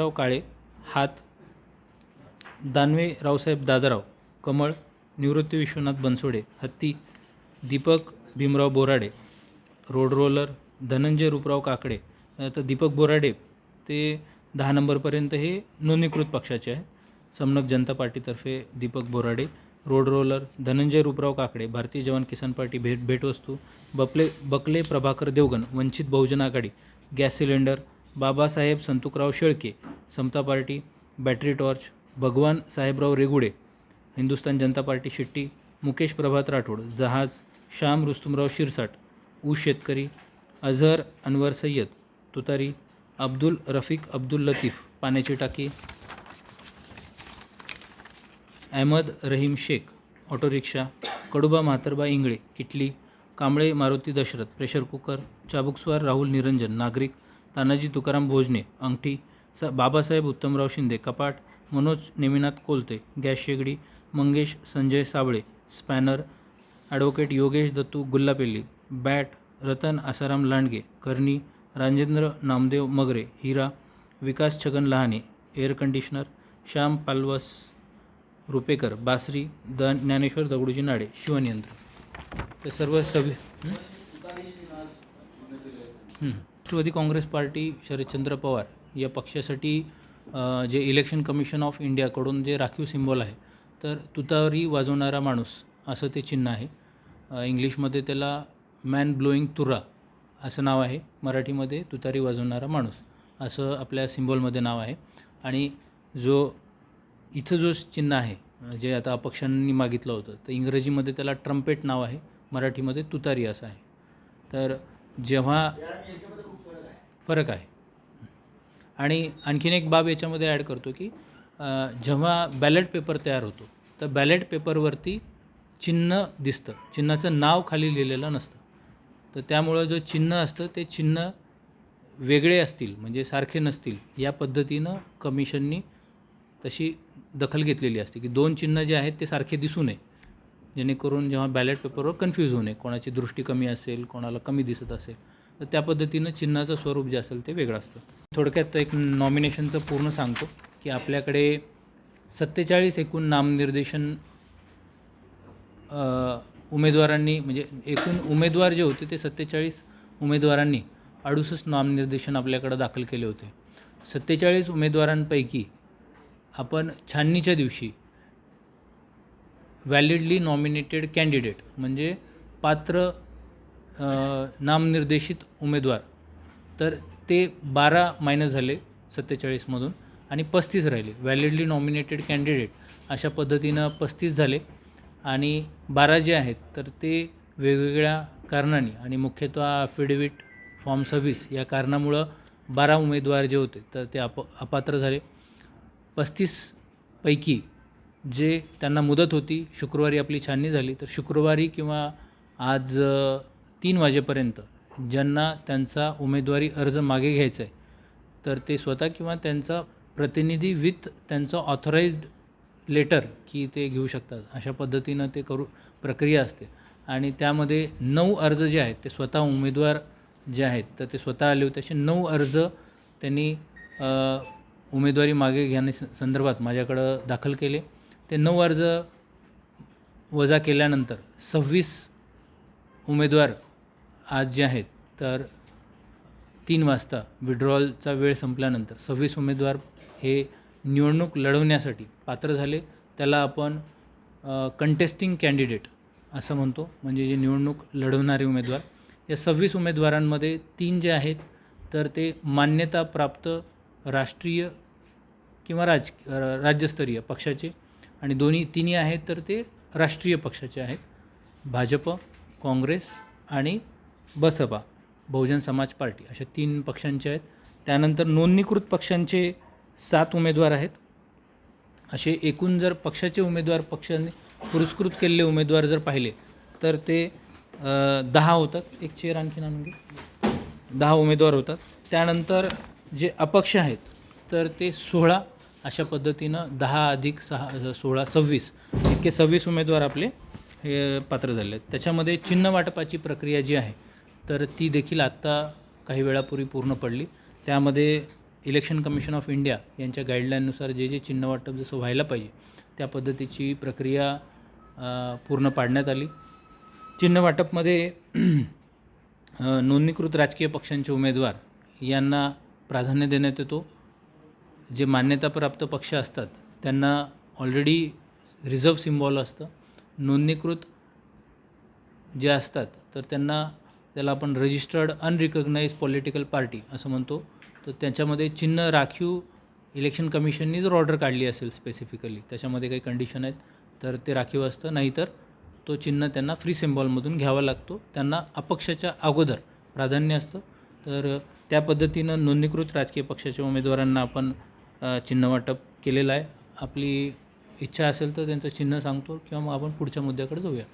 राव काळे हात दानवे रावसाहेब दादाराव कमळ निवृत्ती विश्वनाथ बनसोडे हत्ती दीपक भीमराव बोराडे रोड रोलर धनंजय रूपराव काकडे तर दीपक बोराडे ते दहा नंबरपर्यंत हे नोंदणीकृत पक्षाचे आहेत. समनक Janata पार्टीतर्फे Deepak Borade road roller Dhananjay Ruprao Kakade Bharatiya Jawan Kisan party भेट भेटवस्तू बपले Bakle Prabhakar Devgan Vanchit Bahujan Aghadi gas cylinder Babasaheb Santukrao Shelke Samata Party battery torch Bhagwan Sahebrao Regude Hindustan Janata Party शिट्टी मुकेश प्रभात राठोड जहाज श्याम रुस्तुमराव शिरसाट ऊस शेतकरी अझहर अनवर सय्यद तुतारी अब्दुल रफिक अब्दुल लतीफ पाण्याची टाकी Ahmad Rahim Shaikh auto rickshaw Kaduba Mhatarba Ingale किटली कांबळे मारुती दशरथ प्रेशर कुकर चाबुकस्वार राहुल निरंजन नागरिक तानाजी तुकाराम भोजने अंगठी स बाबासाहेब उत्तमराव शिंदे कपाट मनोज नेमिनाथ कोलते गॅस शेगडी Mangesh Sanjay Sable spanner advocate Yogesh Dattu Gullapelli bat Ratan Asaram Landge करणी राजेंद्र नामदेव मगरे हिरा विकास छगन लहाने एअर कंडिशनर श्याम पालवस रुपेकर बासरी द ज्ञानेश्वर दगडूजी नाडे शिवनियंत्र ते सर्व सवि राष्ट्रवादी काँग्रेस पार्टी शरदचंद्र पवार या पक्षासाठी जे इलेक्शन कमिशन ऑफ इंडियाकडून जे राखीव सिम्बॉल आहे तर तुतारी वाजवणारा माणूस असं ते चिन्ह आहे. इंग्लिशमध्ये त्याला मॅन ब्लोईंग तुरा असं नाव आहे. मराठीमध्ये तुतारी वाजवणारा माणूस असं आपल्या सिम्बॉलमध्ये नाव आहे. आणि जो इथं जो चिन्ह आहे जे आता अपक्षांनी मागितलं होतं तर इंग्रजीमध्ये त्याला ट्रम्पेट नाव आहे. मराठीमध्ये तुतारी असं आहे. तर जेव्हा फरक आहे. आणि आणखीन एक बाब याच्यामध्ये ॲड करतो की जेव्हा बॅलेट पेपर तयार होतो तर बॅलेट पेपरवरती चिन्ह दिसतं. चिन्हाचं नाव खाली लिहिलेलं नसतं. तर त्यामुळं जो चिन्ह असतं ते चिन्ह वेगळे असतील म्हणजे सारखे नसतील या पद्धतीनं कमिशननी तशी दखल घेतलेली असते की दोन चिन्ह जे आहेत ते सारखे दिसू नये. जेणेकरून जेव्हा बॅलेट पेपरवर कन्फ्यूज होऊ नये. कोणाची दृष्टी कमी असेल कोणाला कमी दिसत असेल. तर त्या पद्धतीनं चिन्हाचं स्वरूप जे असेल ते वेगळं असतं. थोडक्यात एक नॉमिनेशनचं पूर्ण सांगतो की आपल्याकडे सत्तेचाळीस एकूण नामनिर्देशन उमेदवारांनी म्हणजे एकूण उमेदवार जे होते ते सत्तेचाळीस उमेदवारांनी अडुसष्ट नामनिर्देशन आपल्याकडं दाखल केले होते. सत्तेचाळीस उमेदवारांपैकी आपण छाननीच्या दिवशी व्हॅलिडली नॉमिनेटेड कॅन्डिडेट म्हणजे पात्र नामनिर्देशित उमेदवार. तर ते बारा मायनस झाले सत्तेचाळीसमधून आणि पस्तीस राहिले. व्हॅलिडली नॉमिनेटेड कॅन्डिडेट अशा पद्धतीनं पस्तीस झाले आणि बारा जे आहेत तर ते वेगवेगळ्या कारणांनी आणि मुख्यतः अफिडेविट फॉर्म सव्वीस या कारणामुळं बारा उमेदवार जे होते तर ते अप अपात्र झाले. पस्तीसपैकी जे त्यांना मुदत होती शुक्रवारी आपली छाननी झाली तर शुक्रवारी किंवा आज तीन वाजेपर्यंत ज्यांना त्यांचा उमेदवारी अर्ज मागे घ्यायचा आहे तर ते स्वतः किंवा त्यांचा प्रतिनिधी विथ त्यांचं ऑथराइज्ड लेटर की ते घेऊ शकतात. अशा पद्धतीनं ते करू प्रक्रिया असते. आणि त्यामध्ये नऊ अर्ज जे आहेत ते स्वतः उमेदवार जे आहेत तर ते स्वतः आले होते. असे नऊ अर्ज त्यांनी उमेदवारी मागे घेण्या संदर्भात माझ्याकडं दाखल केले. ते नऊ अर्ज वजा केल्यानंतर सव्वीस उमेदवार आज जे आहेत तर तीन वाजता विड्रॉलचा वेळ संपल्यानंतर सव्वीस उमेदवार हे निवडणूक लढवण्यासाठी पात्र झाले. त्याला आपण कंटेस्टिंग कॅन्डिडेट असं म्हणतो म्हणजे जे निवडणूक लढवणारे उमेदवार. या सव्वीस उमेदवारांमध्ये तीन जे आहेत तर ते मान्यताप्राप्त राष्ट्रीय किंवा राज राज्यस्तरीय पक्षाचे आणि दोन्ही तिन्ही आहेत तर ते राष्ट्रीय पक्षाचे आहेत. भाजप काँग्रेस आणि बसपा बहुजन समाज पार्टी अशा तीन पक्षांचे आहेत. त्यानंतर नोंदणीकृत पक्षांचे सात उमेदवार आहेत. असे एकूण जर पक्षाचे उमेदवार पक्षाने पुरस्कृत केलेले उमेदवार जर पाहिले तर ते दहा होतात. एक चेअर आणखीन आणून घे. दहा उमेदवार होतात. त्यानंतर जे अपक्ष आहेत तर ते सोळा अशा पद्धतीनं दहा अधिक सहा सोळा सव्वीस इतके सव्वीस उमेदवार आपले हे पात्र झाले आहेत. त्याच्यामध्ये चिन्ह वाटपाची प्रक्रिया जी आहे तर ती देखील आत्ता काही वेळापूर्वी पूर्ण पडली. त्यामध्ये इलेक्शन कमिशन ऑफ इंडिया यांच्या गाईडलाईननुसार जे जे चिन्ह वाटप जसं व्हायला पाहिजे त्या पद्धतीची प्रक्रिया पूर्ण पाडण्यात आली. चिन्ह वाटपमध्ये नोंदणीकृत राजकीय पक्षांचे उमेदवार यांना प्राधान्य देण्यात येतो. जे मान्यताप्राप्त पक्ष असतात त्यांना ऑलरेडी रिझर्व सिम्बॉल असतं. नोंदणीकृत जे असतात तर त्यांना त्याला आपण रजिस्टर्ड अनरिकग्नाइज पॉलिटिकल पार्टी असं म्हणतो. तर त्याच्यामध्ये चिन्ह राखीव इलेक्शन कमिशननी जर ऑर्डर काढली असेल स्पेसिफिकली त्याच्यामध्ये काही कंडिशन आहेत तर ते राखीव असतं. नाहीतर तो चिन्ह त्यांना फ्री सिम्बॉलमधून घ्यावा लागतो. त्यांना अपक्षाच्या अगोदर प्राधान्य असतं. तर त्या पद्धतीनं नोंदणीकृत राजकीय पक्षाच्या उमेदवारांना आपण चिन्ह वाटप केलेलं आहे. आपली इच्छा असेल तर त्यांचं चिन्ह सांगतो किंवा मग आपण पुढच्या मुद्द्याकडे जाऊया.